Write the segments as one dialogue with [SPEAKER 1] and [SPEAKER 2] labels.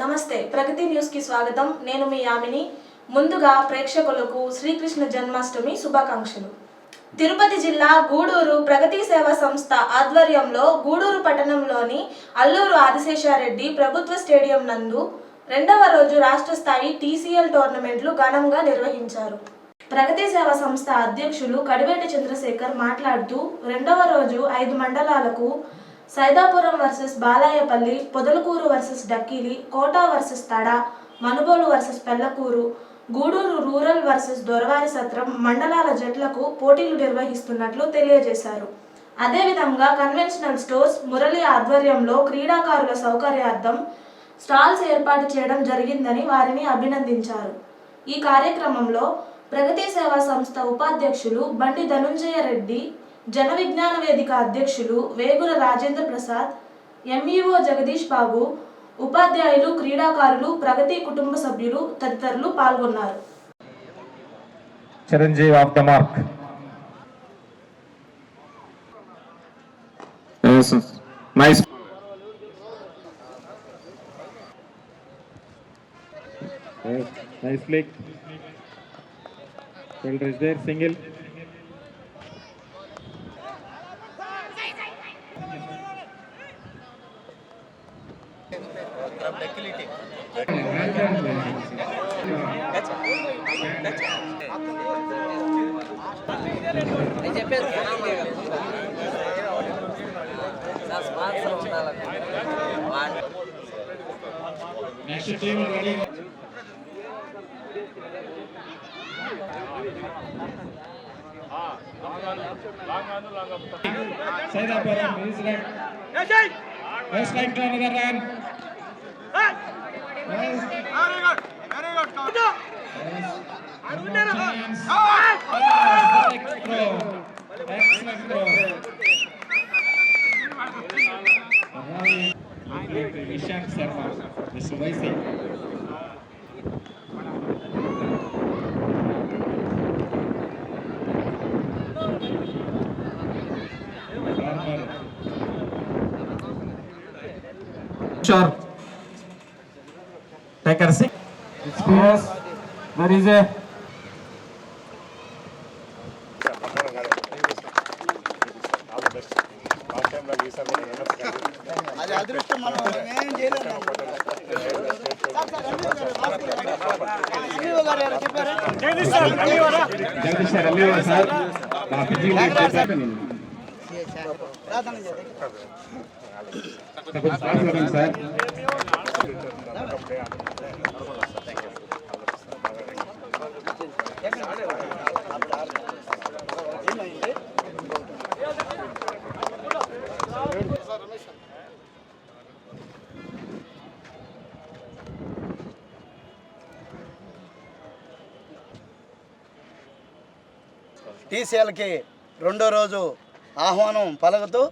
[SPEAKER 1] నమస్తే ప్రగతి న్యూస్కి స్వాగతం. నేను మీ యామిని. ముందుగా ప్రేక్షకులకు శ్రీకృష్ణ జన్మాష్టమి శుభాకాంక్షలు. తిరుపతి జిల్లా గూడూరు ప్రగతి సేవా సంస్థ ఆధ్వర్యంలో గూడూరు పట్టణంలోని అల్లూరు ఆదిశేషారెడ్డి ప్రభుత్వ స్టేడియం నందు రెండవ రోజు రాష్ట్ర స్థాయి టీసీఎల్ టోర్నమెంట్లు ఘనంగా నిర్వహించారు. ప్రగతి సేవా సంస్థ అధ్యక్షులు కడివేటి చంద్రశేఖర్ మాట్లాడుతూ రెండవ రోజు ఐదు మండలాలకు Saidapuram versus Balayapalli Podalakuru versus Dakkili Kota versus Tada Manubolu versus Pellakuru Gudur rural versus Doravari Satram మండలాల జట్లకు పోటీలు నిర్వహిస్తున్నట్లు తెలియజేశారు. అదేవిధంగా కన్వెన్షనల్ స్టోర్స్ మురళి ఆధ్వర్యంలో క్రీడాకారుల సౌకర్యార్థం స్టాల్స్ ఏర్పాటు చేయడం జరిగిందని వారిని అభినందించారు. ఈ కార్యక్రమంలో ప్రగతి సేవా సంస్థ ఉపాధ్యక్షులు బండి ధనుంజయ రెడ్డి జన విజ్ఞాన వేదిక అధ్యక్షులు వేగుల రాజేంద్ర ప్రసాద్ ఎంఈఓ జగదీష్ బాబు ఉపాధ్యాయులు క్రీడాకారులు ప్రగతి కుటుంబ సభ్యులు తదితరులు పాల్గొన్నారు.
[SPEAKER 2] Chiranjeevi of the mark.
[SPEAKER 3] Yes, nice.
[SPEAKER 2] Nice there single next team ready Saidapuram run. Yes. Yes. No
[SPEAKER 3] Sure. Take a seat.
[SPEAKER 2] Yes.
[SPEAKER 3] There is a
[SPEAKER 4] అది అదృష్టం మనం ఏం చేయలేము ఎన్ఈఓ గారు ఎవరో చెప్పారు
[SPEAKER 2] జగదీష్ సార్ అల్లి సార్ మా పిజీ
[SPEAKER 4] ప్రార్థన చేద్దాం
[SPEAKER 2] Sir
[SPEAKER 4] టీసీఎల్కి రెండో రోజు ఆహ్వానం పలుకుతూ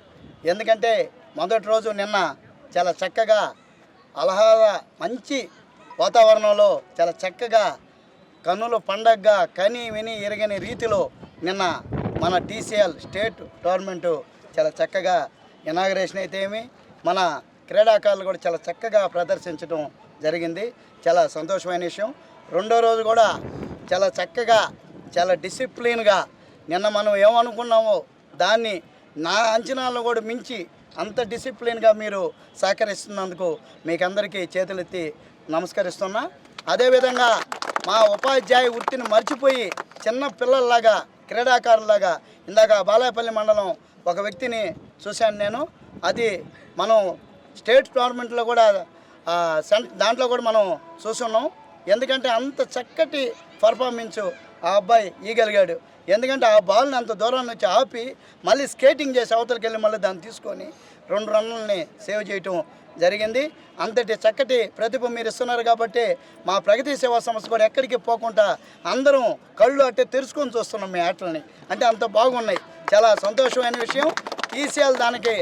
[SPEAKER 4] ఎందుకంటే మొదటి రోజు నిన్న చాలా చక్కగా అలహాద మంచి వాతావరణంలో చాలా చక్కగా కన్నుల పండగగా కని విని ఎరగని రీతిలో నిన్న మన టీసీఎల్ స్టేట్ టోర్నమెంటు చాలా చక్కగా ఇనాగరేషన్ అయితే ఏమి మన క్రీడాకారులు కూడా చాలా చక్కగా ప్రదర్శించడం జరిగింది. చాలా సంతోషమైన విషయం. రెండో రోజు కూడా చాలా చక్కగా చాలా డిసిప్లిన్గా నిన్న మనం ఏమనుకున్నామో దాన్ని నా అంచనాలను కూడా మించి అంత డిసిప్లిన్గా మీరు సహకరిస్తున్నందుకు మీకు అందరికీ చేతులెత్తి నమస్కరిస్తున్నా. అదేవిధంగా మా ఉపాధ్యాయ వృత్తిని మర్చిపోయి చిన్న పిల్లల్లాగా క్రీడాకారులాగా ఇందాక బాలాయపల్లి మండలం ఒక వ్యక్తిని చూశాను నేను. అది మనం స్టేట్ టోర్నమెంట్లో కూడా దాంట్లో కూడా మనం చూస్తున్నాం ఎందుకంటే అంత చక్కటి పర్ఫార్మెన్సు ఆ అబ్బాయి ఈగలిగాడు. ఎందుకంటే ఆ బాల్ని అంత దూరం నుంచి ఆపి మళ్ళీ స్కేటింగ్ చేసి అవతలకి వెళ్ళి మళ్ళీ దాన్ని తీసుకొని రెండు రన్నుల్ని సేవ్ చేయటం జరిగింది. అంతటి చక్కటి ప్రతిభ మీరు ఇస్తున్నారు కాబట్టి మా ప్రగతి సేవా సంస్థ కూడా ఎక్కడికి పోకుండా అందరం కళ్ళు అట్టే తెరుచుకొని చూస్తున్నాం మీ ఆటలని. అంటే అంత బాగున్నాయి. చాలా సంతోషమైన విషయం. టీసీఎల్ దానికి.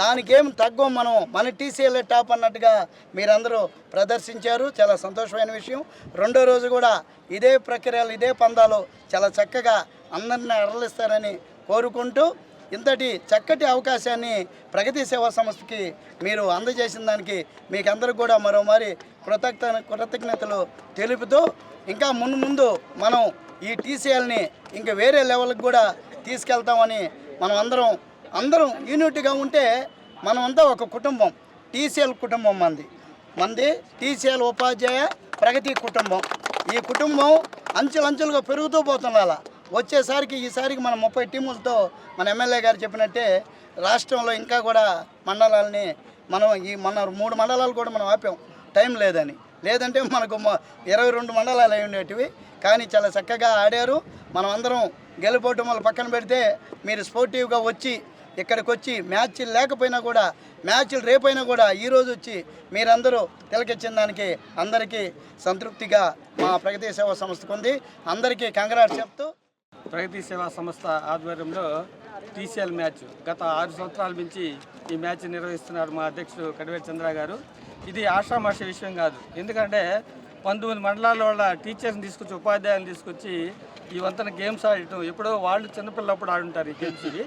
[SPEAKER 4] దానికేం తగ్గం మనం మన టీసీఎల్ టాప్ అన్నట్టుగా మీరందరూ ప్రదర్శించారు. చాలా సంతోషమైన విషయం. రెండో రోజు కూడా ఇదే ప్రక్రియలు ఇదే పందాలు చాలా చక్కగా అందరిని అరలిస్తారని కోరుకుంటూ ఇంతటి చక్కటి అవకాశాన్ని ప్రగతి సేవా సంస్థకి మీరు అందజేసిన దానికి మీకు అందరూ కూడా మరోమారి కృతజ్ఞత కృతజ్ఞతలు తెలుపుతూ ఇంకా ముందు ముందు మనం ఈ టీసీఎల్ని ఇంకా వేరే లెవెల్కి కూడా తీసుకెళ్తామని మనం అందరం అందరం యూనిట్గా ఉంటే మనమంతా ఒక కుటుంబం టీసీఎల్ కుటుంబం మంది. మంది టీసీఎల్ ఉపాధ్యాయ ప్రగతి కుటుంబం. ఈ కుటుంబం అంచెలంచెలుగా పెరుగుతూ పోతుండాల వచ్చేసరికి ఈసారికి మనం ముప్పై టీములతో మన ఎమ్మెల్యే గారు చెప్పినట్టే రాష్ట్రంలో ఇంకా కూడా మండలాలని మనం ఈ మన మూడు మండలాలు కూడా మనం ఆపాం. టైం లేదని. లేదంటే మనకు ఇరవై రెండు మండలాలు అయి ఉండేటివి. కానీ చాలా చక్కగా ఆడారు. మనం అందరం గెలుపోవటం వల్ల పక్కన పెడితే మీరు స్పోర్టివ్గా వచ్చి ఇక్కడికి వచ్చి మ్యాచ్లు లేకపోయినా కూడా మ్యాచ్లు రేపైనా కూడా ఈరోజు వచ్చి మీరందరూ తిలకిచ్చిన దానికి అందరికీ సంతృప్తిగా మా ప్రగతి సేవా సంస్థకు ఉంది. అందరికీ కంగ్రాట్స్ చెప్తూ
[SPEAKER 5] ప్రగతి సేవా సంస్థ ఆధ్వర్యంలో టీసీఎల్ మ్యాచ్. గత ఆరు సంవత్సరాల నుంచి ఈ మ్యాచ్ నిర్వహిస్తున్నారు మా అధ్యక్షుడు కడివేటి చంద్ర గారు. ఇది ఆషామాష విషయం కాదు. ఎందుకంటే పంతొమ్మిది మండలాల వాళ్ళ టీచర్స్ని తీసుకొచ్చి ఉపాధ్యాయులను తీసుకొచ్చి ఈ వంతన గేమ్స్ ఆడటం ఎప్పుడో వాళ్ళు చిన్నపిల్లప్పుడు ఆడుంటారు ఈ గేమ్స్ ఇవి.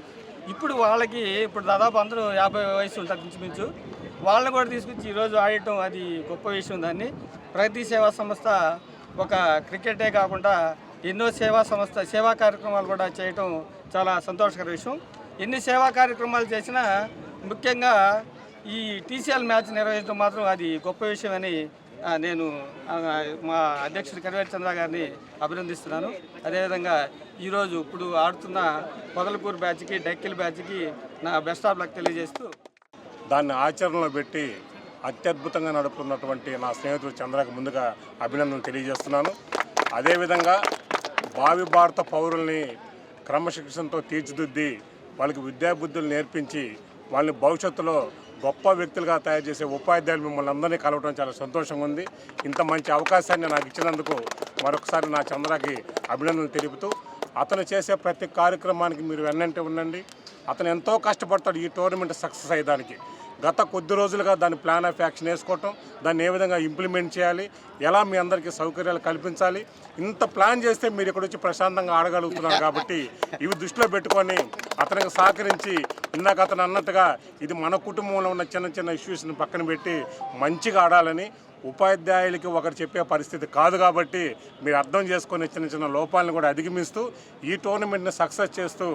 [SPEAKER 5] ఇప్పుడు వాళ్ళకి ఇప్పుడు దాదాపు అందరూ యాభై వయసు ఉంటారు ఇంచుమించు వాళ్ళని కూడా తీసుకొచ్చి ఈరోజు ఆడటం అది గొప్ప విషయం దాన్ని. ప్రగతి సేవా సంస్థ ఒక క్రికెటే కాకుండా ఎన్నో సేవా సంస్థ సేవా కార్యక్రమాలు కూడా చేయటం చాలా సంతోషకర విషయం. ఎన్ని సేవా కార్యక్రమాలు చేసినా ముఖ్యంగా ఈ టీసీఎల్ మ్యాచ్ నిర్వహించడం మాత్రం అది గొప్ప విషయం అని నేను మా అధ్యక్షుడు కరివేటి చంద్ర గారిని అభినందిస్తున్నాను. అదేవిధంగా ఈరోజు ఇప్పుడు ఆడుతున్న పొదలకూరు బ్యాచ్కి డెక్కిల్ బ్యాచ్కి నా బెస్ట్ ఆఫ్ లక్ తెలియజేస్తూ
[SPEAKER 6] దాన్ని ఆచరణలో పెట్టి అత్యద్భుతంగా నడుపుతున్నటువంటి నా స్నేహితుడు చంద్రకు ముందుగా అభినందనలు తెలియజేస్తున్నాను. అదేవిధంగా భావి భారత పౌరుల్ని క్రమశిక్షణతో తీర్చిదిద్ది వాళ్ళకి విద్యాబుద్ధులు నేర్పించి వాళ్ళని భవిష్యత్తులో గొప్ప వ్యక్తులుగా తయారు చేసే ఉపాధ్యాయులు మిమ్మల్ని అందరినీ కలవడం చాలా సంతోషంగా ఉంది. ఇంత మంచి అవకాశాన్ని నాకు ఇచ్చినందుకు మరొకసారి నా చంద్రకి అభినందనలు తెలుపుతూ అతను చేసే ప్రతి కార్యక్రమానికి మీరు వెన్నంటే ఉండండి. అతను ఎంతో కష్టపడతాడు ఈ టోర్నమెంట్ సక్సెస్ అయ్యేదానికి. గత కొద్ది రోజులుగా దాని ప్లాన్ ఆఫ్ యాక్షన్ వేసుకోవటం దాన్ని ఏ విధంగా ఇంప్లిమెంట్ చేయాలి ఎలా మీ అందరికీ సౌకర్యాలు కల్పించాలి ఇంత ప్లాన్ చేస్తే మీరు ఇక్కడ వచ్చి ప్రశాంతంగా ఆడగలుగుతున్నారు కాబట్టి ఇవి దృష్టిలో పెట్టుకొని అతనికి సహకరించి ఇందాక అతను అన్నట్టుగా ఇది మన కుటుంబంలో ఉన్న చిన్న చిన్న ఇష్యూస్ని పక్కన పెట్టి మంచిగా ఆడాలని ఉపాధ్యాయులకి ఒకరు చెప్పే పరిస్థితి కాదు కాబట్టి మీరు అర్థం చేసుకొని చిన్న చిన్న లోపాలను కూడా అధిగమిస్తూ ఈ టోర్నమెంట్ని సక్సెస్ చేస్తూ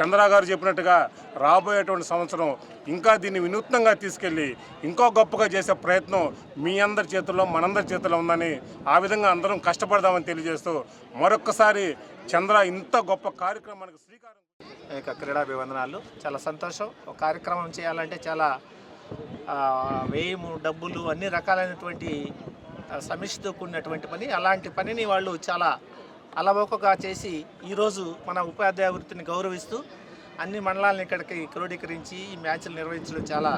[SPEAKER 6] చంద్ర గారు చెప్పినట్టుగా రాబోయేటువంటి సంవత్సరం ఇంకా దీన్ని వినూత్నంగా తీసుకెళ్ళి ఇంకో గొప్పగా చేసే ప్రయత్నం మీ అందరి చేతుల్లో మనందరి చేతుల్లో ఉందని ఆ విధంగా అందరం కష్టపడదామని తెలియజేస్తూ మరొక్కసారి చంద్ర ఇంత గొప్ప కార్యక్రమానికి శ్రీకారం
[SPEAKER 7] క్రీడాభివందనాలు. చాలా సంతోషం. ఒక కార్యక్రమం చేయాలంటే చాలా వ్యయము డబ్బులు అన్ని రకాలైనటువంటి ఆ, కూడినటువంటి పని. అలాంటి పనిని వాళ్ళు చాలా అలవోకగా చేసి ఈరోజు మన ఉపాధ్యాయ వృత్తిని గౌరవిస్తూ అన్ని మండలాలను ఇక్కడికి క్రోడీకరించి ఈ మ్యాచ్లు నిర్వహించడం చాలా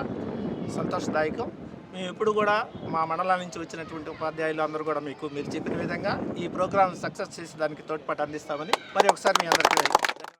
[SPEAKER 7] సంతోషదాయకం. మేము ఎప్పుడు కూడా మా మండలాల నుంచి వచ్చినటువంటి ఉపాధ్యాయులు అందరూ కూడా మీకు మీరు చెప్పిన విధంగా ఈ ప్రోగ్రామ్ సక్సెస్ చేసి దానికి తోడ్పాటు అందిస్తామని మరి ఒకసారి మీ అందరికీ